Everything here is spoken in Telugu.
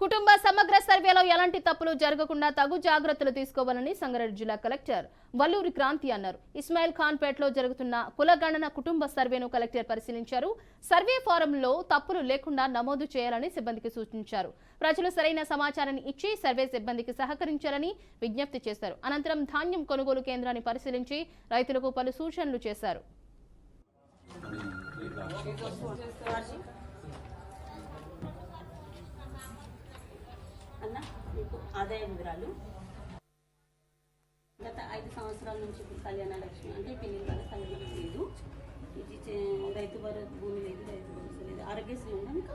కుటుంబ సమగ్ర సర్వేలో ఎలాంటి తప్పులు జరగకుండా తగు జాగ్రత్తలు తీసుకోవాలని సంగారెడ్డి జిల్లా కలెక్టర్ వల్లూరి క్రాంతి అన్నారు. ఇస్మాయిల్ ఖాన్పేటలో జరుగుతున్న కులగణన కుటుంబ సర్వేను కలెక్టర్ పరిశీలించారు. సర్వే ఫారంలో తప్పులు లేకుండా నమోదు చేయాలని సిబ్బందికి సూచించారు. ప్రజలు సరైన సమాచారాన్ని ఇచ్చి సర్వే సిబ్బందికి సహకరించాలని విజ్ఞప్తి చేశారు. అనంతరం ధాన్యం కొనుగోలు కేంద్రాన్ని పరిశీలించి రైతులకు పలు సూచనలు చేశారు. ఆదాయ వివరాలు. గత ఐదు సంవత్సరాల నుంచి ఇప్పుడు కళ్యాణ లక్ష్మి అంటే పిల్లల వల్ల కళ్యాణ లేదు. ఇది రైతు భరోసా భూమి లేదు రైతు భరోసా లేదు. ఆరోగ్యశ్రీ ఉందా మీకు?